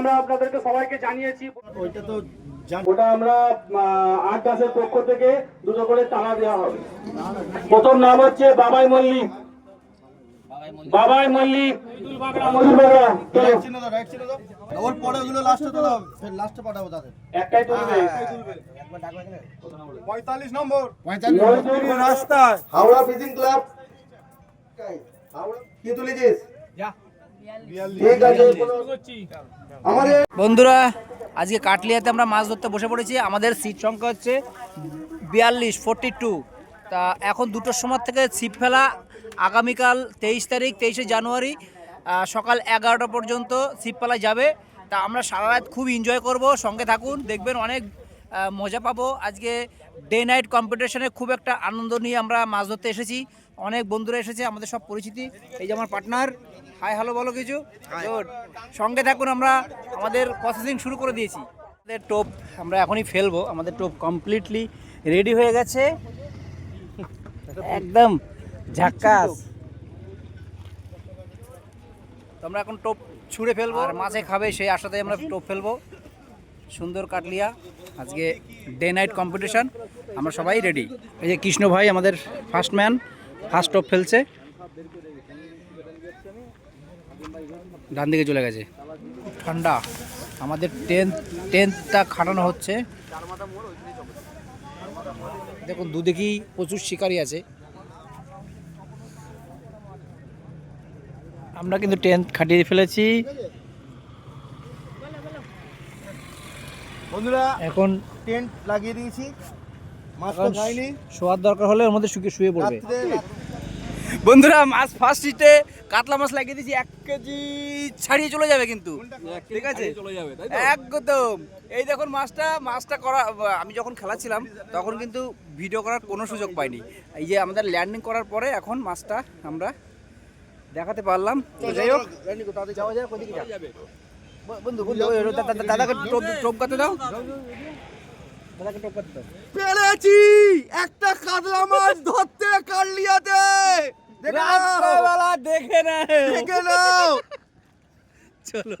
আমরা আপনাদেরকে সবাইকে জানিয়েছি। ওইটা তো ওটা আমরা আট দাসের পক্ষ থেকে দুটো করে টাকা দেওয়া হবে। প্রথম নাম হচ্ছে বাবাই মল্লিক। বাবাই মল্লিক। ওর পরে ওগুলো লাস্টে তো লাস্টে পাঠাবো তাদের। একটাই তুলবে। পঁয়তাল্লিশ নম্বর। রাস্তা হাওড়া ফিজিং ক্লাব। কি তুলেছিস? ঠিক আছে আমাদের বন্ধুরা, আজকে কাটলিয়াতে আমরা মাছ ধরতে বসে পড়েছি। আমাদের সিট সংখ্যা হচ্ছে বিয়াল্লিশ ফোরটি টু তা এখন দুটোর সময় থেকে ছিপ ফেলা আগামীকাল তেইশ তারিখ, তেইশে জানুয়ারি সকাল এগারোটা পর্যন্ত ছিপ ফেলা যাবে। তা আমরা সারা রাত খুব এনজয় করব, সঙ্গে থাকুন, দেখবেন অনেক মজা পাবো। আজকে ডে নাইট কম্পিটিশনে খুব একটা আনন্দ নিয়ে আমরা মাছ ধরতে এসেছি। অনেক বন্ধুরা এসেছে আমাদের সব পরিচিতি। এই যে আমার পার্টনার হাই হ্যালো বলো কিছু. সঙ্গে থাকুন আমরা আমাদের প্রসেসিং শুরু করে দিয়েছি। আমাদের টোপ আমরা এখনই ফেলব আমাদের টোপ কমপ্লিটলি রেডি হয়ে গেছে। একদম ঝাক্কাস। আমরা এখন টোপ ছুঁড়ে ফেলব। আর মাছে খাবে সেই আশাতে আমরা টোপ ফেলব। সুন্দর কাটলিয়া। আজকে ডে নাইট কম্পিটিশন আমরা সবাই রেডি এই যে কৃষ্ণ ভাই আমাদের ফার্স্ট ম্যান ফার্স্ট টপ ফেলছে। ডান দিকে চলে গেছে। ঠান্ডা। আমাদের টেন্থ টেন্থটা খাটানো হচ্ছে। দেখুন দুদিকেই প্রচুর শিকারি আছে। আমরা কিন্তু টেন্থ খাটিয়ে ফেলেছি। বন্ধুরা এখন টেন্ট লাগিয়ে দিয়েছি মাছ তো এখন খাইনি শোয়ার দরকার হলে ওর মধ্যে শুকিয়ে শুয়ে পড়বে। বন্ধুরা মাছ ফার্স্ট সিটে কাতলা মাছ লাগিয়ে দিয়েছি এক কেজি ছাড়িয়ে চলে যাবে কিন্তু। ঠিক আছে একদম। এই দেখুন মাছটা মাছটা করা আমি যখন খেলাচ্ছিলাম তখন কিন্তু ভিডিও করার কোনো সুযোগ পাইনি। এই যে আমাদের ল্যান্ডিং করার পরে এখন মাছটা আমরা দেখাতে পারলাম। যাই হোক যাওয়া যাবে বন্ধু বন্ধু দাদাকে টোপ টোপ দাও দাদাকে টোপ কাতে দাও পেরেছি! একটা কাতলা মাছ ধরতে কাটলিয়াতে রাত্রেবেলা দেখে না দেখে নাও! চলো।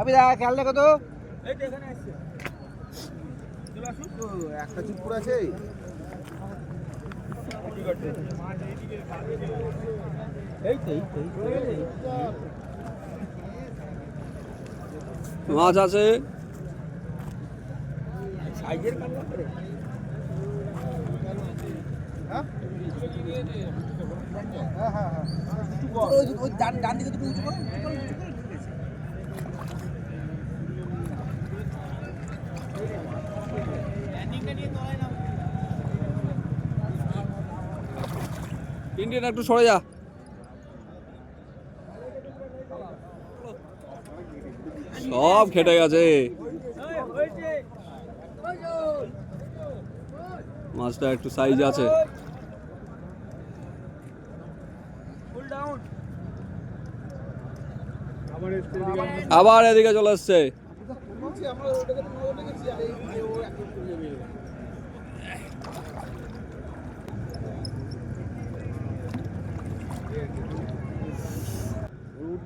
আবি দা খেয়াল দেখো তো। একটা চুপুর আছে। মাছ আছে। ওই ওই ডান ডান দিকে দুটো উঁচু করো উঁচু করো, উঁচু করো। ইন্ডিয়ান একটু সরে যা। সব খেটে গেছে। মাছটা একটু সাইজ আছে। আবার এদিকে চলে এসছে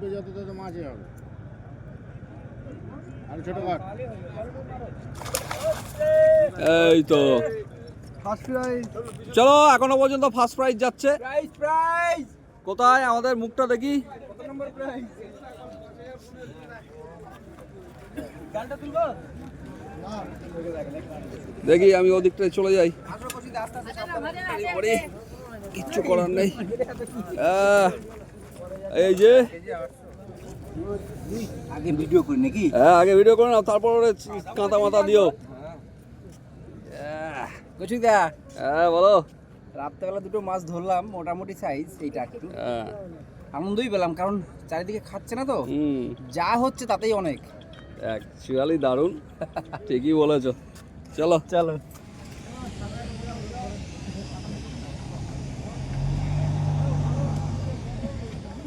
উঠবে যত তত মাঝে হবে। আর ছোট কাঠ। এই তো। ফার্স্ট প্রাইজ চলো এখনও পর্যন্ত ফার্স্ট প্রাইজ যাচ্ছে। প্রাইস প্রাইস কোথায়? আমাদের মুখটা দেখি। কত নম্বর প্রাইস গালটা তুলবো? দেখি আমি ওদিকটায় চলে যাই। ওরে, কিচ্ছু করার নেই। এই যে। আগে ভিডিও করি নাকি? হ্যাঁ আগে ভিডিও করে নাও তারপর কাঁতা মাথা দিও। কচুদা হ্যাঁ বলো। রাত্রেবেলা দুটো মাছ ধরলাম মোটামুটি সাইজ এইটা একটু। হ্যাঁ। আনন্দই পেলাম কারণ চারিদিকে খাচ্ছে না তো। হুম। যা হচ্ছে তাতেই অনেক। অ্যাকচুয়ালি দারুণ। ঠিকই বলেছ। চলো। চলো।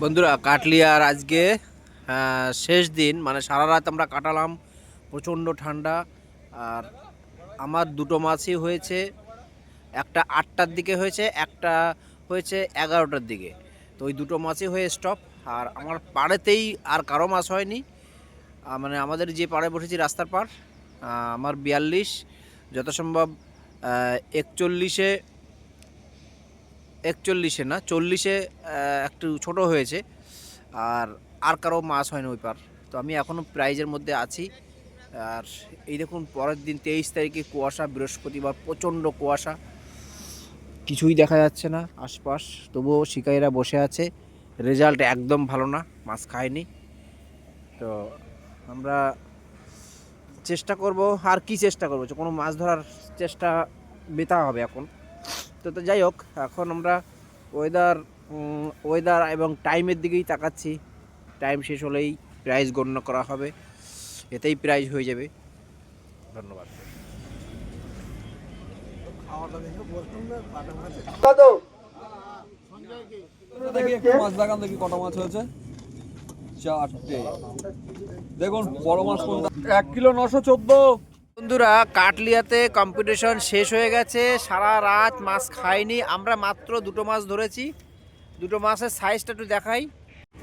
বন্ধুরা, কাটলিয়ার আজকে শেষ দিন মানে সারা রাত আমরা কাটালাম প্রচণ্ড ঠান্ডা। আর আমার দুটো মাছই হয়েছে, একটা আটটার দিকে হয়েছে, একটা হয়েছে এগারোটার দিকে। তো ওই দুটো মাছই হয়ে স্টপ আর আমার পাড়েতেই আর কারও মাছ হয়নি। মানে আমাদের যে পাড়ে বসেছি রাস্তার পাড় আমার বিয়াল্লিশ, যথাসম্ভব একচল্লিশে একচল্লিশে না, চল্লিশে একটু ছোট হয়েছে। আর আর কারও মাছ হয়নি ওই পার। তো আমি এখনও প্রাইজের মধ্যে আছি। আর এই দেখুন, পরের দিন তেইশ তারিখে কুয়াশা, বৃহস্পতিবার প্রচণ্ড কুয়াশা। কিছুই দেখা যাচ্ছে না আশপাশ। তবুও শিকারীরা বসে আছে। রেজাল্ট একদম ভালো না, মাছ খায়নি। তো আমরা চেষ্টা করব। আর কি চেষ্টা করব? কোনো মাছ ধরার চেষ্টা বেতা হবে এখন। তো তো যাই হোক, এখন আমরা ওয়েদার ওয়েদার এবং টাইমের দিকেই তাকাচ্ছি। টাইম শেষ হলেই প্রাইজ গণ্য করা হবে। এতেই প্রাইজ হয়ে যাবে। ধন্যবাদ। মাছ দেখান দেখি মাছ হয়েছে। দেখুন, বড় মাছ এক কিলো নশো চোদ্দ। বন্ধুরা কাটলিয়াতে কম্পিটিশন শেষ হয়ে গেছে। সারা রাত মাছ খাইনি। আমরা মাত্র দুটো মাছ ধরেছি। দুটো মাছের সাইজটা একটু দেখাই।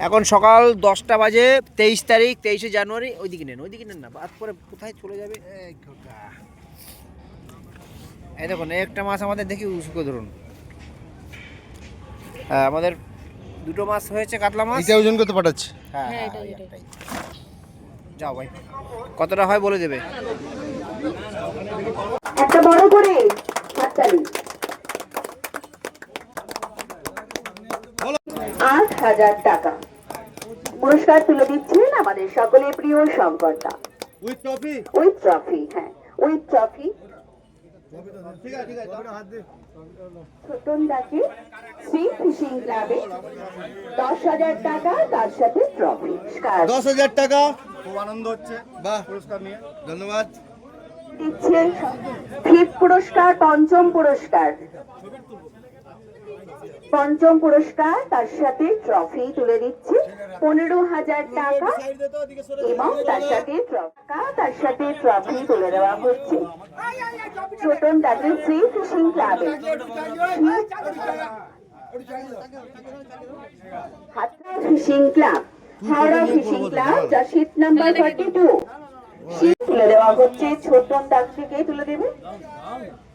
এখন সকাল দশটা বাজে তেইশ তারিখ তেইশে জানুয়ারি। ওইদিকে নেন ওইদিকে নেন না বাদ পরে কোথায় চলে যাবে? এই খোকা। এই দেখুন একটা মাছ আমাদের দেখি উসুকে ধরুন। হ্যাঁ আমাদের দুটো মাছ হয়েছে কাতলা মাছ। এটা ওজন করতে পাঠাচ্ছে? হ্যাঁ হ্যাঁ ওই যাও ভাই। কতটা হয় বলে দেবে? একটা বড় করে হাততালি। আট হাজার টাকা। পুরস্কার তুলে দিচ্ছেন আমাদের সকলের প্রিয় শঙ্করদা উইথ ট্রফি উইথ ট্রফি হ্যাঁ। উইথ ট্রফি ঠিক আছে ঠিক আছে হাত দে ছোটন দাকে শ্রী ফিশিং ক্লাবে দশ হাজার টাকা তার সাথে ট্রফি দশ হাজার টাকা। খুব আনন্দ হচ্ছে। বাহ। পুরস্কার নিয়ে। ধন্যবাদ। দিচ্ছে ফিফথ পুরস্কার পঞ্চম পুরস্কার। পঞ্চম পুরস্কার তার সাথে ট্রফি তুলে দিচ্ছে পনেরো হাজার টাকা এবং তার সাথে টাকা তার সাথে ট্রফি তুলে দেওয়া হচ্ছে ছোটন তাকে ফ্রি ফিশিং ক্লাবে। হাতরা fishing club Howrah fishing club যার শীত নাম্বার থার্টি টু। শীত তুলে দেওয়া হচ্ছে ছোটন দাগ থেকে তুলে দেবে।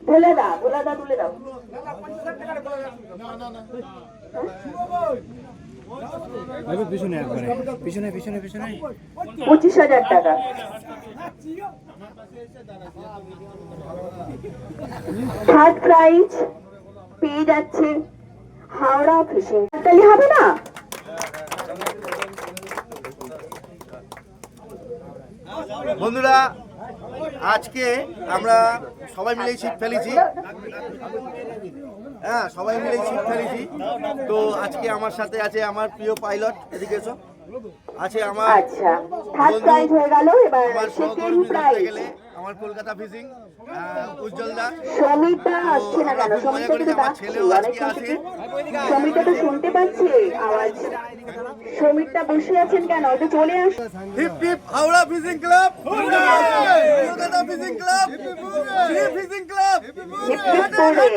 ভোলে দা ভোলা দা তুলে দাও। পঁচিশ হাজার টাকা। থার্ড প্রাইজ পেয়ে যাচ্ছে হাওড়া ফিশিং তাহলে হবে না? বন্ধুরা আজকে আমরা সবাই মিলে ছিপ ফেলেছি। হ্যাঁ সবাই মিলে ছিপ ফেলেছি। তো আজকে আমার সাথে আছে আমার প্রিয় পাইলট এদিকে এসো। আছে আমার আচ্ছা আমার সহকর্মী গেলে আমার কলকাতা ফিশিং উজ্জ্বল দা সমিতা আসছে না কেন? সমিতা কিন্তু সমিতা তো শুনতে পাচ্ছে আওয়াজ। সমিতা বসে আছেন কেন? তো চলে আস hip hip Howrah fishing club. Kolkata fishing club. Fishing club. Hip hip করে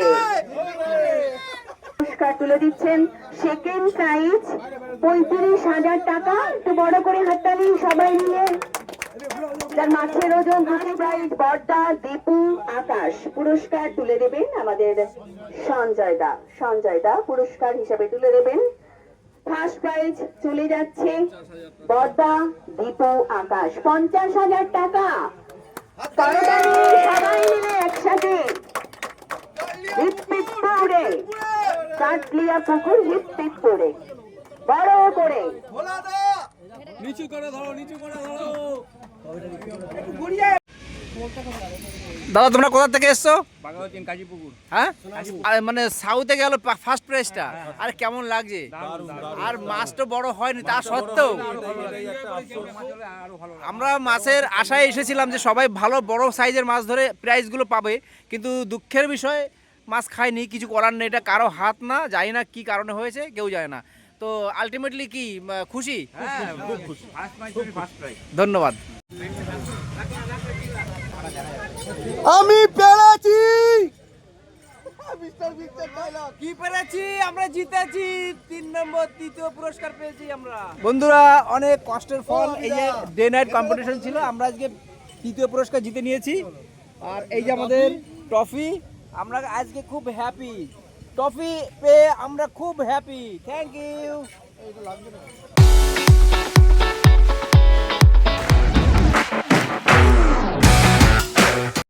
পুরস্কার তুলে দিচ্ছেন সেকেন্ড প্রাইজ পঁয়ত্রিশ হাজার টাকা। একটু বড় করে হাততালি সবাই মিলে। যার মাছের ওজন দুটি প্রাইজ বর্দা দীপু, আকাশ। পুরস্কার তুলে দেবেন আমাদের সঞ্জয় দা। সঞ্জয় দা পুরস্কার হিসাবে তুলে দেবেন। ফার্স্ট প্রাইজ চলে যাচ্ছে বর্দা দীপু, আকাশ। পঞ্চাশ হাজার টাকা। সবাই মিলে একসাথে। হিপ হিপ করে কাটলিয়া পুকুর হিপ হিপ করে। বড় করে নিচু করে ধরো, নিচু করে ধরো। দাদা তোমরা কোথা থেকে এসছো? হ্যাঁ? মানে সাউথে গেল ফার্স্ট প্রাইজটা আর কেমন লাগছে? আর মাছটা বড় হয়নি তা সত্ত্বেও। আমরা মাছের আশায় এসেছিলাম যে সবাই ভালো বড় সাইজের মাছ ধরে প্রাইজগুলো পাবে কিন্তু দুঃখের বিষয় মাছ খায়নি কিছু করার নেই। এটা কারও হাত না জানি না কি কারণে হয়েছে কেউ যায় না। তো আলটিমেটলি কি খুশি? ধন্যবাদ। আমি পেরেছি! কি পেরেছি? আমরা জিতেছি। তিন নম্বর তৃতীয় পুরস্কার পেয়েছি আমরা। বন্ধুরা অনেক কষ্টের ফল এই যে ডে নাইট কম্পিটিশন ছিল আমরা আজকে তৃতীয় পুরস্কার জিতে নিয়েছি। আর এই যে আমাদের ট্রফি আমরা আজকে খুব হ্যাপি ট্রফি পেয়ে আমরা খুব হ্যাপি থ্যাংক ইউ